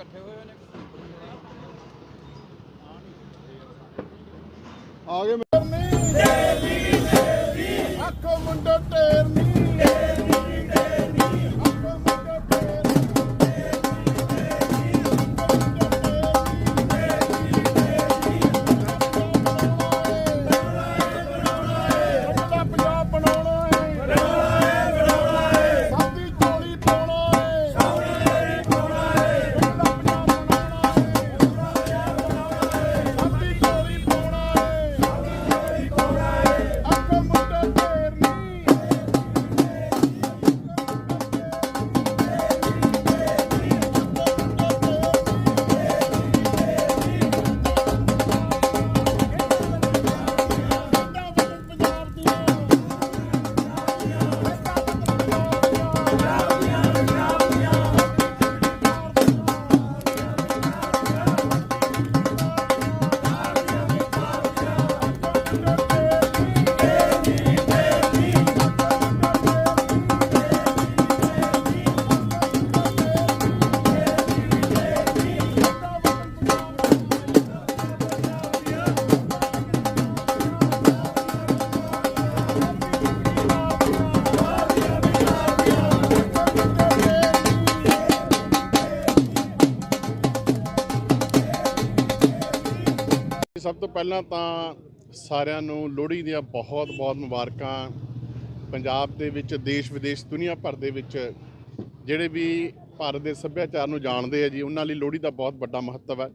ਇਕੱਠੇ ਹੋਏ ਨੇ? ਆ ਗਏ ਮੇਰਨੀ ਆਖੋ ਮੁੰਡਾ ਸਭ ਤੋਂ ਪਹਿਲਾਂ ਤਾਂ ਸਾਰਿਆਂ ਨੂੰ ਲੋਹੜੀ ਦੀਆਂ ਬਹੁਤ-ਬਹੁਤ ਮੁਬਾਰਕਾਂ। ਪੰਜਾਬ ਦੇ ਵਿੱਚ, ਦੇਸ਼ ਵਿਦੇਸ਼, ਦੁਨੀਆ ਭਰ ਦੇ ਵਿੱਚ ਜਿਹੜੇ ਵੀ ਭਾਰਤ ਦੇ ਸੱਭਿਆਚਾਰ ਨੂੰ ਜਾਣਦੇ ਆ ਜੀ, ਉਹਨਾਂ ਲਈ ਲੋਹੜੀ ਦਾ ਬਹੁਤ ਵੱਡਾ ਮਹੱਤਵ ਹੈ।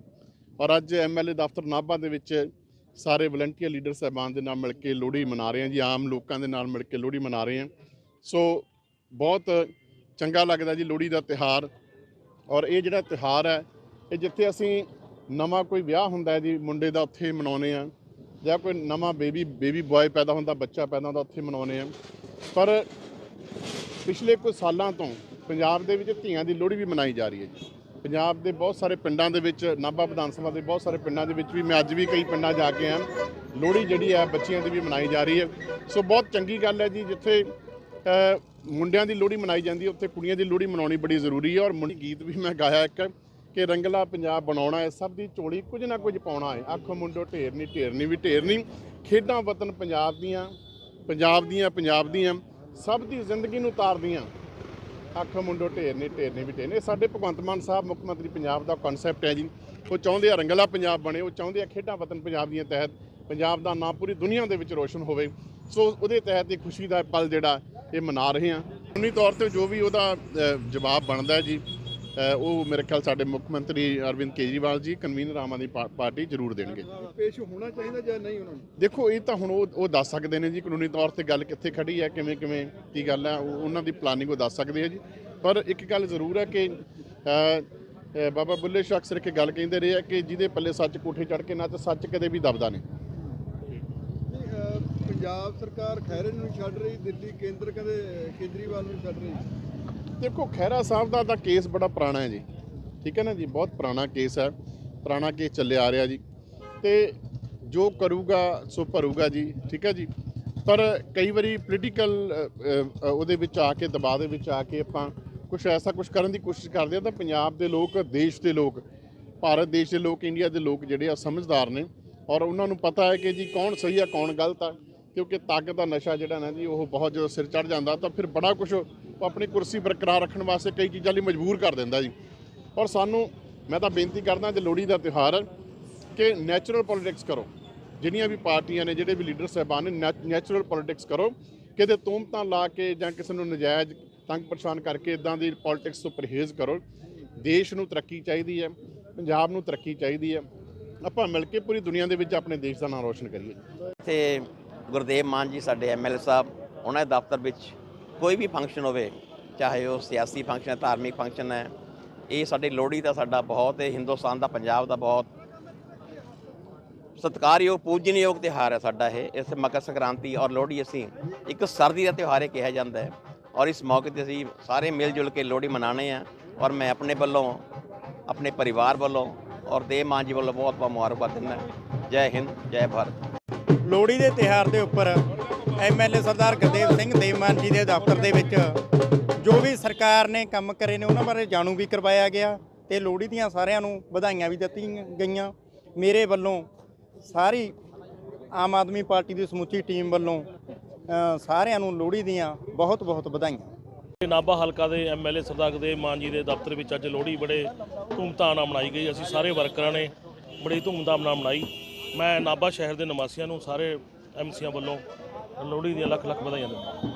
ਔਰ ਅੱਜ ਐਮਐਲਏ ਦਫ਼ਤਰ ਨਾਭਾ ਦੇ ਵਿੱਚ ਸਾਰੇ ਵਲੰਟੀਅਰ ਲੀਡਰ ਸਾਹਿਬਾਨ ਦੇ ਨਾਲ ਮਿਲ ਕੇ ਲੋਹੜੀ ਮਨਾ ਰਹੇ ਹਾਂ ਜੀ, ਆਮ ਲੋਕਾਂ ਦੇ ਨਾਲ ਮਿਲ ਕੇ ਲੋਹੜੀ ਮਨਾ ਰਹੇ ਹਾਂ। ਸੋ ਬਹੁਤ ਚੰਗਾ ਲੱਗਦਾ ਜੀ ਲੋਹੜੀ ਦਾ ਤਿਹਾਰ ਔਰ ਇਹ ਜਿਹੜਾ ਤਿਹਾਰ ਹੈ, ਇਹ ਜਿੱਥੇ ਅਸੀਂ ਨਵਾਂ ਕੋਈ ਵਿਆਹ ਹੁੰਦਾ ਜੀ, ਮੁੰਡੇ ਦਾ ਉੱਥੇ ਮਨਾਉਨੇ ਆ ਜਾਂ ਕੋਈ ਨਵਾਂ ਬੇਬੀ ਬੇਬੀ ਬॉय ਪੈਦਾ ਹੁੰਦਾ, ਬੱਚਾ ਪੈਦਾ ਹੁੰਦਾ, ਉੱਥੇ ਮਨਾਉਨੇ ਆ ਪਰ ਪਿਛਲੇ ਕੁਝ ਸਾਲਾਂ ਤੋਂ ਪੰਜਾਬ ਦੇ ਵਿੱਚ ਧੀਆਂ ਦੀ ਲੋਹੜੀ ਵੀ ਮਨਾਈ ਜਾ ਰਹੀ ਹੈ ਜੀ। ਪੰਜਾਬ ਦੇ ਬਹੁਤ ਸਾਰੇ ਪਿੰਡਾਂ ਦੇ ਵਿੱਚ, ਨਾਭਾ ਵਿਧਾਨ ਸਭਾ ਦੇ ਬਹੁਤ ਸਾਰੇ ਪਿੰਡਾਂ ਦੇ ਵਿੱਚ ਵੀ ਮੈਂ ਅੱਜ ਵੀ ਕਈ ਪਿੰਡਾਂ ਜਾ ਕੇ ਆ ਲੋਹੜੀ ਜਿਹੜੀ ਹੈ, ਬੱਚਿਆਂ ਦੀ ਵੀ ਮਨਾਈ ਜਾ ਰਹੀ ਹੈ। ਸੋ ਬਹੁਤ ਚੰਗੀ ਗੱਲ ਹੈ ਜੀ, ਜਿੱਥੇ ਮੁੰਡਿਆਂ ਦੀ ਲੋਹੜੀ ਮਨਾਈ ਜਾਂਦੀ ਹੈ, ਉੱਥੇ ਕੁੜੀਆਂ ਦੀ ਲੋਹੜੀ ਮਨਾਉਣੀ ਬੜੀ ਜ਼ਰੂਰੀ ਹੈ। ਔਰ ਮੁੰਡੀ ਗੀਤ ਵੀ ਮੈਂ ਗਾਇਆ ਇੱਕ। ਕਿ ਰੰਗਲਾ ਪੰਜਾਬ ਬਣਾਉਣਾ ਹੈ, ਸਭ ਦੀ ਝੋਲੀ ਕੁਝ ਨਾ ਕੁਝ ਪਾਉਣਾ ਹੈ। ਆਖੋ ਮੁੰਡੋ ਢੇਰਨੀ ਢੇਰਨੀ ਵੀ ਢੇਰਨੀ। ਖੇਡਾਂ ਵਤਨ ਪੰਜਾਬ ਦੀਆਂ ਪੰਜਾਬ ਦੀਆਂ ਪੰਜਾਬ ਦੀਆਂ, ਸਭ ਦੀ ਜ਼ਿੰਦਗੀ ਨੂੰ ਤਾਰਦੀਆਂ। ਅੱਖ ਮੁੰਡੋ ਢੇਰਨੀ ਢੇਰਨੀ ਵੀ ਢੇਰਨੀ। ਇਹ ਸਾਡੇ ਭਗਵੰਤ ਮਾਨ ਸਾਹਿਬ, ਮੁੱਖ ਮੰਤਰੀ ਪੰਜਾਬ ਦਾ ਕਨਸੈਪਟ ਹੈ ਜੀ। ਉਹ ਚਾਹੁੰਦੇ ਆ ਰੰਗਲਾ ਪੰਜਾਬ ਬਣੇ, ਉਹ ਚਾਹੁੰਦੇ ਆ ਖੇਡਾਂ ਵਤਨ ਪੰਜਾਬ ਦੀਆਂ ਤਹਿਤ ਪੰਜਾਬ ਦਾ ਨਾਮ ਪੂਰੀ ਦੁਨੀਆ ਦੇ ਵਿੱਚ ਰੋਸ਼ਨ ਹੋਵੇ। ਸੋ ਉਹਦੇ ਤਹਿਤ ਇਹ ਖੁਸ਼ੀ ਦਾ ਪਲ ਜਿਹੜਾ, ਇਹ ਮਨਾ ਰਹੇ ਹਾਂ। ਕਾਨੂੰਨੀ ਤੌਰ ਤੇ ਜੋ ਵੀ ਉਹਦਾ ਜਵਾਬ ਬਣਦਾ ਜੀ ਉਹ ਮੇਰੇ ਖਿਆਲ ਸਾਡੇ ਮੁੱਖ ਮੰਤਰੀ ਅਰਵਿੰਦ ਕੇਜਰੀਵਾਲ ਜੀ ਕਨਵੀਨਰ ਆਮ ਆਦਮੀ ਪਾਰਟੀ ਜ਼ਰੂਰ ਦੇਣਗੇ। ਪੇਸ਼ ਹੋਣਾ ਚਾਹੀਦਾ ਜਾਂ ਨਹੀਂ ਉਹਨਾਂ ਨੂੰ ਦੇਖੋ ਇਹ ਤਾਂ ਹੁਣ ਉਹ ਉਹ ਦੱਸ ਸਕਦੇ ਨੇ ਜੀ ਕਾਨੂੰਨੀ ਤੌਰ ਤੇ ਗੱਲ ਕਿੱਥੇ ਖੜੀ ਹੈ ਕਿਵੇਂ ਕਿਵੇਂ ਕੀ ਗੱਲ ਹੈ ਉਹ- ਉਹਨਾਂ ਦੀ ਪਲਾਨਿੰਗ ਉਹ ਦੱਸ ਸਕਦੇ ਆ ਜੀ। ਪਰ ਇੱਕ ਗੱਲ ਜ਼ਰੂਰ ਹੈ ਕਿ ਬਾਬਾ ਬੁੱਲੇ ਸ਼ਾਹ ਅਕਸਰ ਇੱਕ ਗੱਲ ਕਹਿੰਦੇ ਰਹੇ ਆ ਕਿ ਜਿਹਦੇ ਪੱਲੇ ਸੱਚ ਕੋਠੇ ਚੜ ਕੇ ਨਾ ਤੇ ਸੱਚ ਕਦੇ ਵੀ ਦਬਦਾ ਨਹੀਂ। ਪੰਜਾਬ ਸਰਕਾਰ ਖੈਰੇ ਨੂੰ ਛੱਡ ਰਹੀ ਦਿੱਲੀ ਕੇਂਦਰ ਕਹਿੰਦੇ ਕੇਜਰੀਵਾਲ ਨੂੰ ਛੱਡ ਰਹੀ? ਦੇਖੋ, ਖਹਿਰਾ ਸਾਹਿਬ ਦਾ ਤਾਂ ਕੇਸ ਬੜਾ ਪੁਰਾਣਾ ਹੈ ਜੀ। ਠੀਕ ਹੈ ਨਾ ਜੀ? ਬਹੁਤ ਪੁਰਾਣਾ ਕੇਸ ਹੈ। ਪੁਰਾਣਾ ਕੇਸ ਚੱਲਿਆ ਆ ਰਿਹਾ ਜੀ। ਤੇ ਜੋ ਕਰੂਗਾ, ਸੋ ਭਰੂਗਾ ਜੀ। ਠੀਕ ਹੈ ਜੀ? ਪਰ ਕਈ ਵਾਰੀ ਪੋਲੀਟੀਕਲ ਉਹਦੇ ਵਿੱਚ ਆ ਕੇ, ਦਬਾਅ ਦੇ ਵਿੱਚ ਆ ਕੇ ਆਪਾਂ ਕੁਝ ਐਸਾ ਕੁਝ ਕਰਨ ਦੀ ਕੋਸ਼ਿਸ਼ ਕਰਦੇ ਆ ਤਾਂ ਪੰਜਾਬ ਦੇ ਲੋਕ, ਦੇਸ਼ ਦੇ ਲੋਕ, ਭਾਰਤ ਦੇਸ਼ ਦੇ ਲੋਕ, ਇੰਡੀਆ ਦੇ ਲੋਕ ਜਿਹੜੇ ਆ ਸਮਝਦਾਰ ਨੇ। ਔਰ ਉਹਨਾਂ ਨੂੰ ਪਤਾ ਹੈ ਕਿ ਜੀ ਕੌਣ ਸਹੀ ਆ, ਕੌਣ ਗਲਤ ਆ। ਕਿਉਂਕਿ ਤਾਕਤ ਦਾ ਨਸ਼ਾ ਜਿਹੜਾ ਨਾ ਜੀ, ਉਹ ਬਹੁਤ ਜਦੋਂ ਸਿਰ ਚੜ ਜਾਂਦਾ ਤਾਂ ਫਿਰ ਬੜਾ ਕੁਝ ਆਪਣੀ ਕੁਰਸੀ ਬਰਕਰਾਰ ਰੱਖਣ ਵਾਸਤੇ ਕਈ ਚੀਜ਼ਾਂ ਲਈ ਮਜਬੂਰ ਕਰ ਦਿੰਦਾ ਜੀ। ਔਰ ਸਾਨੂੰ, ਮੈਂ ਤਾਂ ਬੇਨਤੀ ਕਰਦਾ ਜੇ ਲੋਹੜੀ ਦਾ ਤਿਉਹਾਰ, ਕਿ ਨੈਚੁਰਲ ਪੋਲਿਟਿਕਸ ਕਰੋ। ਜਿਹੜੀਆਂ ਵੀ ਪਾਰਟੀਆਂ ਨੇ, ਜਿਹੜੇ ਵੀ ਲੀਡਰ ਸਾਹਿਬਾਨ ਨੇ ਨੈਚੁਰਲ ਪੋਲਿਟਿਕਸ ਕਰੋ। ਕਿਤੇ ਤੂਮਤਾਂ ਲਾ ਕੇ ਜਾਂ ਕਿਸੇ ਨੂੰ ਨਜਾਇਜ਼ ਤੰਗ ਪਰੇਸ਼ਾਨ ਕਰਕੇ ਇਦਾਂ ਦੀ ਪੋਲਿਟਿਕਸ ਤੋਂ ਪਰਹੇਜ਼ ਕਰੋ। ਦੇਸ਼ ਨੂੰ ਤਰੱਕੀ ਚਾਹੀਦੀ ਹੈ, ਪੰਜਾਬ ਨੂੰ ਤਰੱਕੀ ਚਾਹੀਦੀ ਹੈ। ਆਪਾਂ ਮਿਲ ਕੇ ਪੂਰੀ ਦੁਨੀਆ ਦੇ ਵਿੱਚ ਆਪਣੇ ਦੇਸ਼ ਦਾ ਨਾਮ ਰੋਸ਼ਨ ਕਰੀਏ। ਤੇ ਗੁਰਦੇਵ ਮਾਨ ਜੀ, ਸਾਡੇ ਐਮਐਲਏ ਸਾਹਿਬ, ਉਹਨਾਂ ਦੇ ਦਫ਼ਤਰ ਵਿੱਚ ਕੋਈ ਵੀ ਫੰਕਸ਼ਨ ਹੋਵੇ, ਚਾਹੇ ਉਹ ਸਿਆਸੀ ਫੰਕਸ਼ਨ ਹੈ, ਧਾਰਮਿਕ ਫੰਕਸ਼ਨ ਹੈ, ਇਹ ਸਾਡੇ ਲੋਹੜੀ ਦਾ ਸਾਡਾ ਬਹੁਤ ਹੈ ਹਿੰਦੁਸਤਾਨ ਦਾ, ਪੰਜਾਬ ਦਾ ਬਹੁਤ ਸਤਿਕਾਰਯੋਗ, ਪੂਜਨਯੋਗ ਤਿਉਹਾਰ ਹੈ ਸਾਡਾ ਇਹ। ਇਸ ਮਕਰ ਸੰਕ੍ਰਾਂਤੀ ਔਰ ਲੋਹੜੀ ਅਸੀਂ ਇੱਕ ਸਰਦੀ ਦਾ ਤਿਉਹਾਰ ਇਹ ਕਿਹਾ ਜਾਂਦਾ ਹੈ। ਔਰ ਇਸ ਮੌਕੇ ਤੇ ਅਸੀਂ ਸਾਰੇ ਮਿਲ ਜੁਲ ਕੇ ਲੋਹੜੀ ਮਨਾਣੇ ਆ ਔਰ ਮੈਂ ਆਪਣੇ ਵੱਲੋਂ, ਆਪਣੇ ਪਰਿਵਾਰ ਵੱਲੋਂ ਔਰ ਦੇ ਮਾਂ ਜੀ ਵੱਲੋਂ ਬਹੁਤ ਬਹੁਤ ਮੁਬਾਰਕਬਾਦ ਦਿੰਦਾ। ਜੈ ਹਿੰਦ, ਜੈ ਭਾਰਤ। ਲੋਹੜੀ ਦੇ ਤਿਹਾਰ ਦੇ ਉੱਪਰ ਐਮਐਲਏ ਸਰਦਾਰ ਗੁਰਦੇਵ ਸਿੰਘ ਦੇਵਮਾਨ ਜੀ ਦੇ ਦਫ਼ਤਰ ਦੇ ਵਿੱਚ ਜੋ ਵੀ ਸਰਕਾਰ ਨੇ ਕੰਮ ਕਰੇ ਨੇ, ਉਹਨਾਂ ਬਾਰੇ ਜਾਣੂ ਵੀ ਕਰਵਾਇਆ ਗਿਆ ਤੇ ਲੋਹੜੀ ਦੀਆਂ ਸਾਰਿਆਂ ਨੂੰ ਵਧਾਈਆਂ ਵੀ ਦਿੱਤੀਆਂ ਗਈਆਂ। ਮੇਰੇ ਵੱਲੋਂ ਸਾਰੀ ਆਮ ਆਦਮੀ ਪਾਰਟੀ ਦੀ ਸਮੁੱਚੀ ਟੀਮ ਵੱਲੋਂ ਸਾਰਿਆਂ ਨੂੰ ਲੋਹੜੀ ਦੀਆਂ ਬਹੁਤ ਬਹੁਤ ਵਧਾਈਆਂ। ਨਾਭਾ ਹਲਕਾ ਦੇ ਐਮਐਲਏ ਸਰਦਾਰ ਗੁਰਦੇਵ ਮਾਨ ਜੀ ਦੇ ਦਫ਼ਤਰ ਵਿੱਚ ਅੱਜ ਲੋਹੜੀ ਬੜੇ ਧੂਮਧਾਮ ਨਾਲ ਮਨਾਈ ਗਈ। ਅਸੀਂ ਸਾਰੇ ਵਰਕਰਾਂ ਨੇ ਬੜੀ ਧੂਮਧਾਮ ਨਾਲ ਮਨਾਈ। ਮੈਂ ਨਾਭਾ ਸ਼ਹਿਰ ਦੇ ਨਿਵਾਸੀਆਂ ਨੂੰ, ਸਾਰੇ ਐਮਸੀਆਂ ਵੱਲੋਂ ਲੋਹੜੀ ਦੀਆਂ ਲੱਖ ਲੱਖ ਵਧਾਈਆਂ ਦਿੰਦਾ।